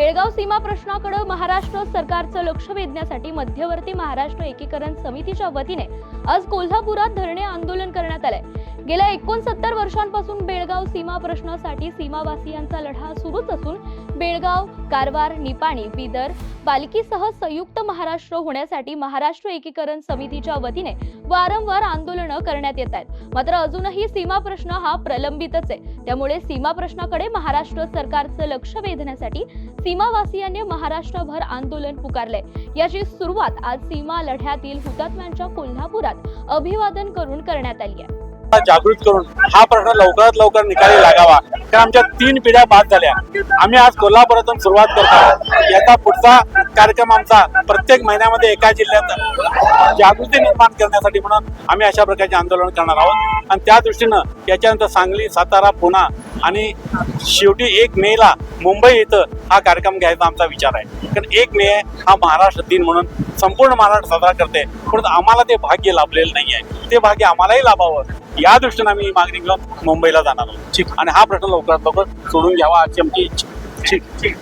बेळगाव सीमा प्रश्नाकडे महाराष्ट्र सरकारचं लक्ष वेधण्यासाठी मध्यवर्ती महाराष्ट्र एकीकरण समितीच्या वतीने आज कोल्हापुरात धरणे आंदोलन करण्यात आलंय. गेल्या एकोणसत्तर वर्षांपासून बेळगाव सीमा प्रश्नासाठी सीमावासियांचा लढा सुरूच असून बेळगाव कारवार निपाणी बिदर पालखीसह संयुक्त महाराष्ट्र होण्यासाठी महाराष्ट्र एकीकरण समितीच्या वतीने वारंवार आंदोलनं करण्यात येत आहेत. मात्र अजूनही सीमा प्रश्न हा प्रलंबितच आहे. त्यामुळे सीमा प्रश्नाकडे महाराष्ट्र सरकारचं लक्ष वेधण्यासाठी सीमावासियांनी महाराष्ट्रभर आंदोलन पुकारले याची सुरुवात आज सीमा लढ्यातील हुतात्म्यांच्या कोल्हापुरात अभिवादन करून करण्यात आली आहे. जागृत करून हा प्रश्न लवकरात लवकर निकाली लागावा. कारण आमच्या तीन पिढ्या बाद झाल्या. आम्ही आज कोल्हापुरातून सुरुवात करतो याचा पुढचा कार्यक्रम आमचा प्रत्येक महिन्यामध्ये एका जिल्ह्यात जागृती निर्माण करण्यासाठी म्हणून आम्ही अशा प्रकारचे आंदोलन करणार आहोत. आणि त्या दृष्टीनं याच्यानंतर सांगली सातारा पुणा आणि शेवटी एक मे ला मुंबई इथं हा कार्यक्रम घ्यायचा आमचा विचार आहे. कारण एक मे हा महाराष्ट्र दिन म्हणून संपूर्ण महाराष्ट्र साजरा करते. पण आम्हाला ते भाग्य लाभलेलं नाही आहे ते भाग्य आम्हालाही लाभावं. या दृष्टीनं आम्ही मागणी घेऊन मुंबईला जाणार आहोत. आणि हा प्रश्न लवकरात लवकर सोडून घ्यावा अशी आमची इच्छा. ठीक ठीक.